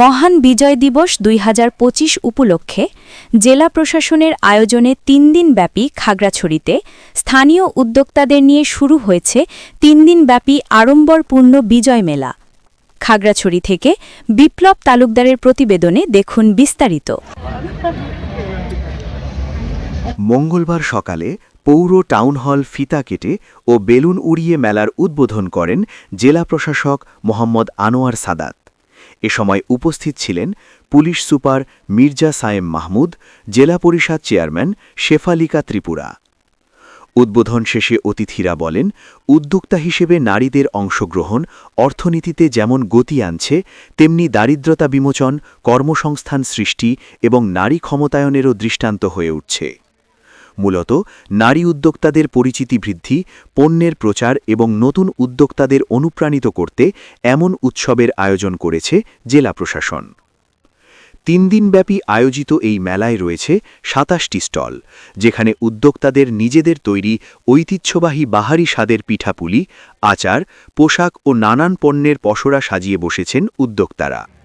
মহান বিজয় দিবস দুই হাজার পঁচিশ উপলক্ষে জেলা প্রশাসনের আয়োজনে তিন দিনব্যাপী খাগড়াছড়িতে স্থানীয় উদ্যোক্তাদের নিয়ে শুরু হয়েছে তিন দিনব্যাপী আড়ম্বরপূর্ণ বিজয় মেলা। খাগড়াছড়ি থেকে বিপ্লব তালুকদারের প্রতিবেদনে দেখুন বিস্তারিত। মঙ্গলবার সকালে পৌর টাউন হল ফিতা কেটে ও বেলুন উড়িয়ে মেলার উদ্বোধন করেন জেলা প্রশাসক মোহাম্মদ আনোয়ার সাদাত। এ সময় উপস্থিত ছিলেন পুলিশ সুপার মির্জা সায়েম মাহমুদ, জেলা পরিষদ চেয়ারম্যান শেফালিকা ত্রিপুরা। উদ্বোধন শেষে অতিথিরা বলেন, উদ্যোক্তা হিসেবে নারীদের অংশগ্রহণ, অর্থনীতিতে যেমন গতি আনছে, তেমনি দারিদ্রতা বিমোচন, কর্মসংস্থান সৃষ্টি এবং নারী ক্ষমতায়নেরও দৃষ্টান্ত হয়ে উঠছে। মূলত নারী উদ্যোক্তাদের পরিচিতি বৃদ্ধি, পণ্যের প্রচার এবং নতুন উদ্যোক্তাদের অনুপ্রাণিত করতে এমন উৎসবের আয়োজন করেছে জেলা প্রশাসন। তিন দিনব্যাপী আয়োজিত এই মেলায় রয়েছে সাতাশটি স্টল, যেখানে উদ্যোক্তাদের নিজেদের তৈরি ঐতিহ্যবাহী বাহারি স্বাদের পিঠাপুলি, আচার, পোশাক ও নানান পণ্যের পসরা সাজিয়ে বসেছেন উদ্যোক্তারা।